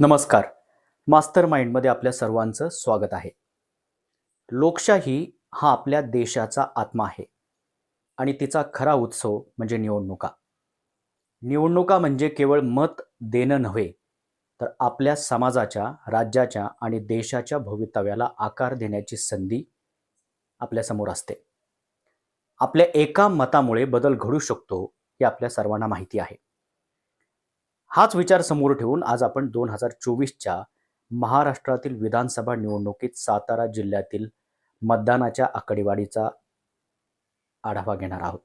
नमस्कार. मास्टर माइंडमध्ये आपल्या सर्वांचं स्वागत आहे. लोकशाही हा आपल्या देशाचा आत्मा आहे. आणि तिचा खरा उत्सव म्हणजे निवडणुका. निवडणुका म्हणजे केवळ मत देणं नव्हे तर आपल्या समाजाच्या राज्याच्या आणि देशाच्या भवितव्याला आकार देण्याची संधी आपल्यासमोर असते. आपल्या एका मतामुळे बदल घडू शकतो हे आपल्या सर्वांना माहिती आहे. हाच विचार समोर ठेवून आज आपण दोन हजार चोवीसच्या महाराष्ट्रातील विधानसभा निवडणुकीत सातारा जिल्ह्यातील मतदानाच्या आकडेवारीचा आढावा घेणार आहोत.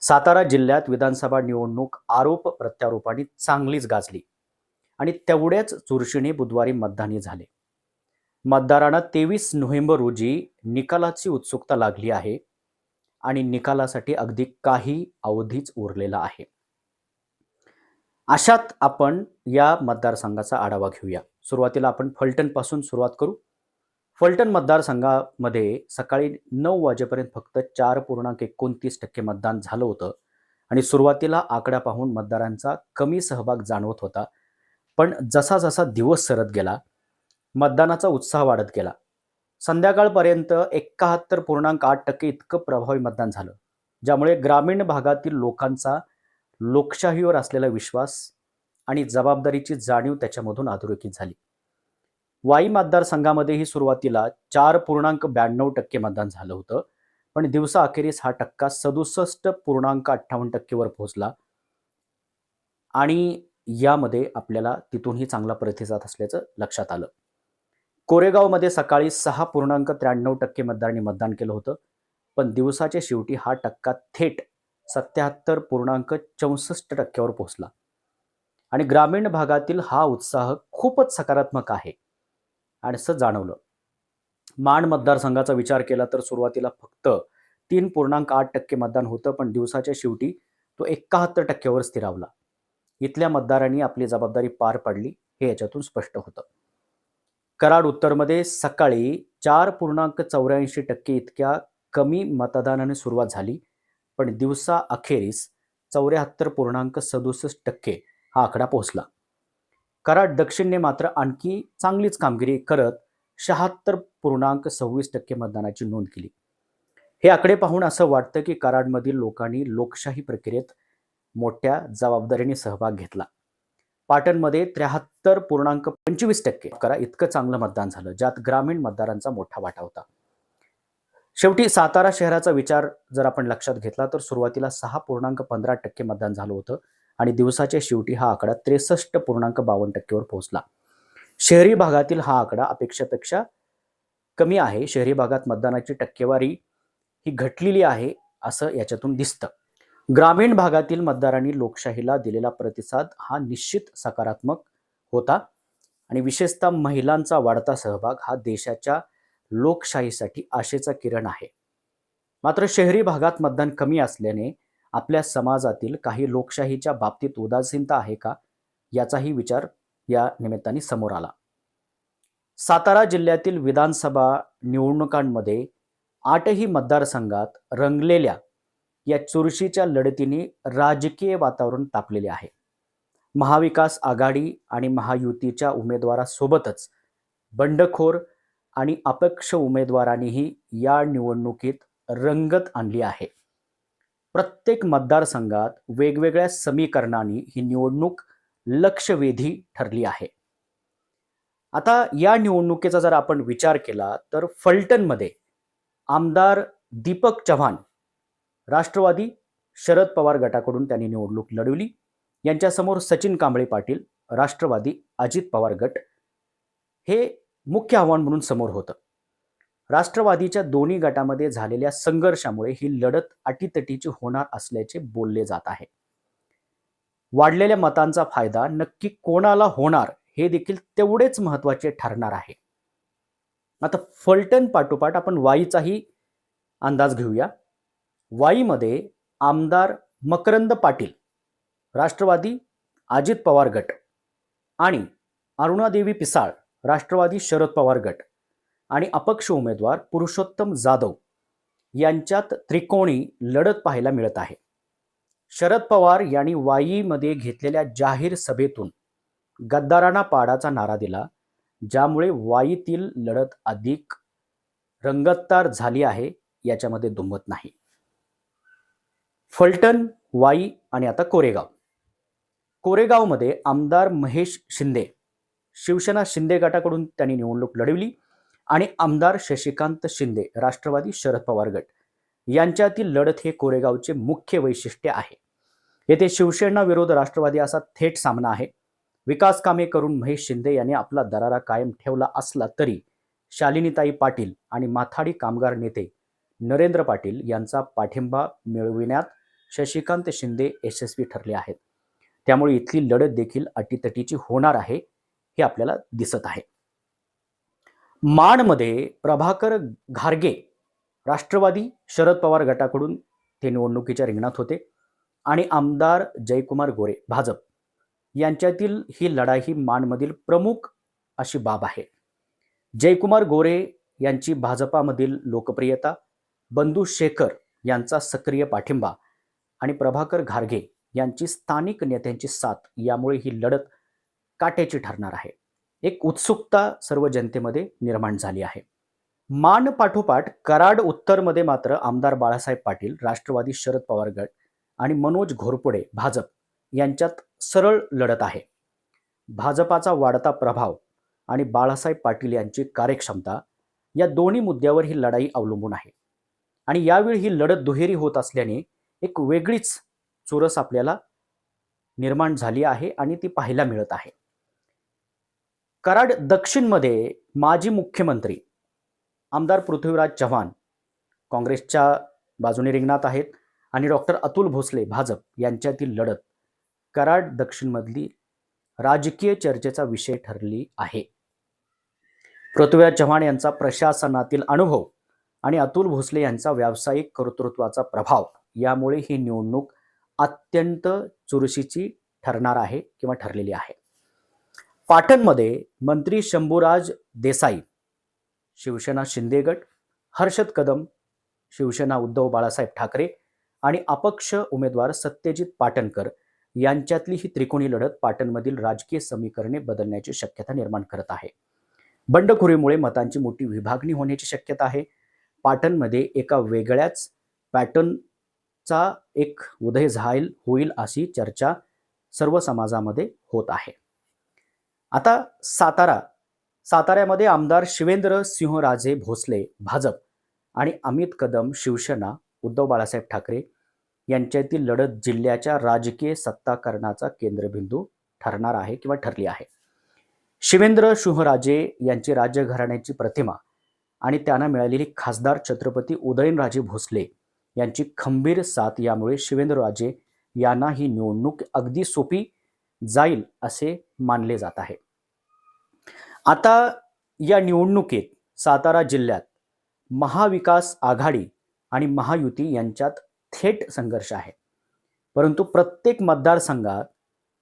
सातारा जिल्ह्यात विधानसभा निवडणूक आरोप प्रत्यारोपाने चांगलीच गाजली आणि तेवढ्याच चुरशीने बुधवारी मतदानी झाले. मतदारांना तेवीस नोव्हेंबर रोजी निकालाची उत्सुकता लागली आहे आणि निकालासाठी अगदी काही अवधीच उरलेला आहे. अशात आपण या मतदारसंघाचा आढावा घेऊया. सुरुवातीला आपण फलटणपासून सुरुवात करू. फलटण मतदारसंघामध्ये सकाळी नऊ वाजेपर्यंत फक्त चार पूर्णांक एकोणतीस टक्के मतदान झालं होतं आणि सुरुवातीला आकडा पाहून मतदारांचा कमी सहभाग जाणवत होता. पण जसा जसा दिवस सरत गेला मतदानाचा उत्साह वाढत गेला. संध्याकाळपर्यंत एकाहत्तर पूर्णांक आठ टक्के इतकं प्रभावी मतदान झालं ज्यामुळे ग्रामीण भागातील लोकांचा लोकशाहीवर असलेला विश्वास आणि जबाबदारीची जाणीव त्याच्यामधून अधोरेखित झाली. वाई मतदारसंघामध्येही सुरुवातीला चार पूर्णांक ब्याण्णव टक्के मतदान झालं होतं पण दिवसाअखेरीस हा टक्का सदुसष्ट पूर्णांक अठ्ठावन्न टक्केवर पोहोचला आणि यामध्ये आपल्याला तिथूनही चांगला प्रतिसाद असल्याचं लक्षात आलं. कोरेगावमध्ये सकाळी सहा पूर्णांक त्र्याण्णव टक्के मतदारांनी मतदान केलं होतं पण दिवसाच्या शेवटी हा टक्का थेट सत्याहत्तर पूर्णांक चौसष्ट टक्क्यावर पोहोचला. आणि ग्रामीण भागातील हा उत्साह खूपच सकारात्मक आहे. आणि असं जाणवलं. माण मतदारसंघाचा विचार केला तर सुरुवातीला फक्त तीन पूर्णांक आठ टक्के मतदान होतं पण दिवसाच्या शेवटी तो एकाहत्तर टक्क्यावर स्थिरावला. इथल्या मतदारांनी आपली जबाबदारी पार पाडली हे याच्यातून स्पष्ट होतं. कराड उत्तरमध्ये सकाळी चार पूर्णांक चौऱ्याऐंशी टक्के इतक्या कमी मतदानाने सुरुवात झाली. पण दिवसा अखेरीस चौऱ्याहत्तर पूर्णांक सदुसष्ट टक्के हा आकडा पोहोचला. कराड दक्षिणने मात्र आणखी चांगलीच कामगिरी करत शहात्तर पूर्णांक सव्वीस टक्के मतदानाची नोंद केली. हे आकडे पाहून असं वाटतं की कराडमधील लोकांनी लोकशाही प्रक्रियेत मोठ्या जबाबदारीने सहभाग घेतला. पाटणमध्ये त्र्याहत्तर पूर्णांक पंचवीस टक्के करा इतकं चांगलं मतदान झालं ज्यात ग्रामीण मतदारांचा मोठा वाटा होता. शेवटी सातारा शहराचा विचार जर आपण लक्षात घेतला तर सुरुवातीला सहा पूर्णांक पंधरा टक्के मतदान झालं होतं आणि दिवसाच्या शेवटी हा आकडा त्रेसष्ट पूर्णांक बावन्न टक्केवर पोहोचला. शहरी भागातील हा आकडा अपेक्षेपेक्षा कमी आहे. शहरी भागात मतदानाची टक्केवारी ही घटलेली आहे असं याच्यातून दिसतं. ग्रामीण भागातील मतदारांनी लोकशाहीला दिलेला प्रतिसाद हा निश्चित सकारात्मक होता आणि विशेषतः महिलांचा वाढता सहभाग हा देशाच्या लोकशाहीसाठी आशेचा किरण आहे. मात्र शहरी भागात मतदान कमी असल्याने आपल्या समाजातील काही लोकशाहीच्या बाबतीत उदासीनता आहे का? याचाही विचार या निमित्ताने समोर आला. सातारा जिल्ह्यातील विधानसभा निवडणुकांमध्ये आठही मतदारसंघात रंगलेल्या या चुरशीच्या लढतीने राजकीय वातावरण तापलेले आहे. महाविकास आघाडी आणि महायुतीच्या उमेदवारासोबतच बंडखोर आणि अपक्ष उमेदवारांनीही या निवडणुकीत रंगत आणली आहे. प्रत्येक मतदारसंघात वेगवेगळ्या समीकरणांनी ही निवडणूक लक्षवेधी ठरली आहे. आता या निवडणुकीचा जर आपण विचार केला तर फलटणमध्ये आमदार दीपक चव्हाण राष्ट्रवादी शरद पवार गटाकडून त्यांनी निवडणूक लढवली. यांच्यासमोर सचिन कांबळे पाटील राष्ट्रवादी अजित पवार गट. हे मुख्य आव्हान म्हणून समोर होतं. राष्ट्रवादीच्या दोन्ही गटामध्ये झालेल्या संघर्षामुळे ही लढत अटीतटीची होणार असल्याचे बोलले जात आहे. वाढलेल्या मतांचा फायदा नक्की कोणाला होणार हे देखील तेवढेच महत्त्वाचे ठरणार आहे. आता फलटण पाठोपाठ आपण वाईचाही अंदाज घेऊया. वाईमध्ये आमदार मकरंद पाटील राष्ट्रवादी अजित पवार गट आणि अरुणादेवी पिसाळ राष्ट्रवादी शरद पवार गट आणि अपक्ष उमेदवार पुरुषोत्तम जाधव यांच्यात त्रिकोणी लढत पाहायला मिळत आहे. शरद पवार यांनी वाईमध्ये घेतलेल्या जाहीर सभेतून गद्दारांना पाडाचा नारा दिला ज्यामुळे वाईतील लढत अधिक रंगतदार झाली आहे याच्यामध्ये दुमत नाही. फलटण वाई आणि आता कोरेगाव. कोरेगावमध्ये आमदार महेश शिंदे शिवसेना शिंदे गटाकडून त्यांनी निवडणूक लढवली आणि आमदार शशिकांत शिंदे राष्ट्रवादी शरद पवार गट यांच्यातील लढत हे कोरेगावचे मुख्य वैशिष्ट्य आहे. येथे शिवसेना विरोध राष्ट्रवादी असा थेट सामना आहे. विकास कामे करून महेश शिंदे यांनी आपला दरारा कायम ठेवला असला तरी शालिनीताई पाटील आणि माथाडी कामगार नेते नरेंद्र पाटील यांचा पाठिंबा मिळविण्यात शशिकांत शिंदे यशस्वी ठरले आहेत. त्यामुळे इथली लढत देखील अटीतटीची होणार आहे. हे आपल्याला दिसत आहे. माणमध्ये प्रभाकर घारगे राष्ट्रवादी शरद पवार गटाकडून ते निवडणुकीच्या रिंगणात होते आणि आमदार जयकुमार गोरे भाजप. यांच्यातील ही लढाई ही माणमधील प्रमुख अशी बाब आहे. जयकुमार गोरे यांची भाजपामधील लोकप्रियता बंधू शेखर यांचा सक्रिय पाठिंबा आणि प्रभाकर घारगे यांची स्थानिक नेत्यांची साथ यामुळे ही लढत काट्याची ठरणार आहे. एक उत्सुकता सर्व जनतेमध्ये निर्माण झाली आहे. मान पाठोपाठ कराड उत्तरमध्ये मात्र आमदार बाळासाहेब पाटील राष्ट्रवादी शरद पवार गट आणि मनोज घोरपडे भाजप यांच्यात सरळ लढत आहे. भाजपाचा वाढता प्रभाव आणि बाळासाहेब पाटील यांची कार्यक्षमता या दोन्ही मुद्द्यावर ही लढाई अवलंबून आहे. आणि यावेळी ही लढत दुहेरी होत असल्याने एक वेगळीच चुरस आपल्याला निर्माण झाली आहे आणि ती पाहायला मिळत आहे. कराड दक्षिणमध्ये माजी मुख्यमंत्री आमदार पृथ्वीराज चव्हाण काँग्रेसच्या बाजूने रिंगणात आहेत आणि डॉक्टर अतुल भोसले भाजप यांच्यातील लढत कराड दक्षिणमधली राजकीय चर्चेचा विषय ठरली आहे. पृथ्वीराज चव्हाण यांचा प्रशासनातील अनुभव आणि अतुल भोसले यांचा व्यावसायिक कर्तृत्वाचा प्रभाव यामुळे ही निवडणूक अत्यंत चुरशीची ठरणार आहे किंवा ठरलेली आहे. पाटणमध्ये मंत्री शंभूराज देसाई शिवसेना शिंदे गट हर्षद कदम शिवसेना उद्धव बाळासाहेब ठाकरे आणि अपक्ष उमेदवार सत्यजित पाटणकर यांच्यातली ही त्रिकोणी लढत पाटणमधील राजकीय समीकरणे बदलण्याची शक्यता निर्माण करत आहे. बंडखोरीमुळे मतांची मोठी विभागणी होण्याची शक्यता आहे. पाटणमध्ये एका वेगळ्याच पॅटर्नचा एक उदय झाईल होईल अशी चर्चा सर्व समाजामध्ये होत आहे. आता सातारा. साताऱ्यामध्ये आमदार शिवेंद्र सिंहराजे भोसले भाजप आणि अमित कदम शिवसेना उद्धव बाळासाहेब ठाकरे यांच्यातील लढत जिल्ह्याच्या राजकीय सत्ताकरणाचा केंद्रबिंदू ठरणार आहे किंवा ठरली आहे. शिवेंद्र सिंहराजे यांची राज्यघराण्याची प्रतिमा आणि त्यांना मिळालेली खासदार छत्रपती उदयनराजे भोसले यांची खंबीर साथ यामुळे शिवेंद्रराजे यांना ही निवडणूक अगदी सोपी जाईल असे मानले जात आहे. आता या निवडणुकीत सातारा जिल्ह्यात महाविकास आघाडी आणि महायुती यांच्यात थेट संघर्ष आहे. परंतु प्रत्येक मतदारसंघात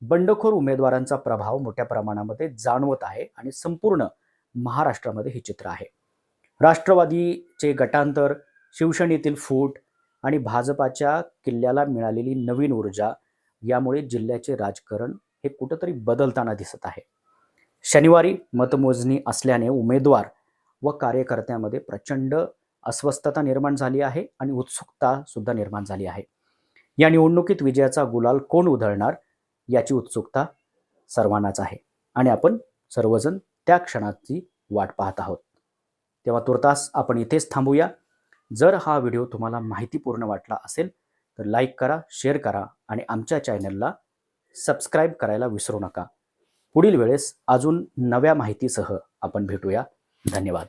बंडखोर उमेदवारांचा प्रभाव मोठ्या प्रमाणामध्ये जाणवत आहे आणि संपूर्ण महाराष्ट्रामध्ये हे चित्र आहे. राष्ट्रवादीचे गटांतर शिवसेनेतील फूट आणि भाजपाच्या किल्ल्याला मिळालेली नवीन ऊर्जा यामुळे जिल्ह्याचे राजकारण हे कुठंतरी बदलताना दिसत आहे. शनिवारी मतमोजणी असल्याने उमेदवार व कार्यकर्त्यामध्ये प्रचंड अस्वस्थता निर्माण झाली आहे आणि उत्सुकता सुद्धा निर्माण झाली आहे. या निवडणुकीत विजयाचा गुलाल कोण उधळणार याची उत्सुकता सर्वांनाच आहे आणि आपण सर्वजण त्या क्षणाची वाट पाहत आहोत. तेव्हा तुर्तास आपण इथेच थांबूया. जर हा व्हिडिओ तुम्हाला माहितीपूर्ण वाटला असेल तर लाईक करा शेअर करा आणि आमच्या चॅनलला सबस्क्राईब करायला विसरू नका. पुढील वेळेस अजून नव्या माहितीसह आपण भेटूया. धन्यवाद.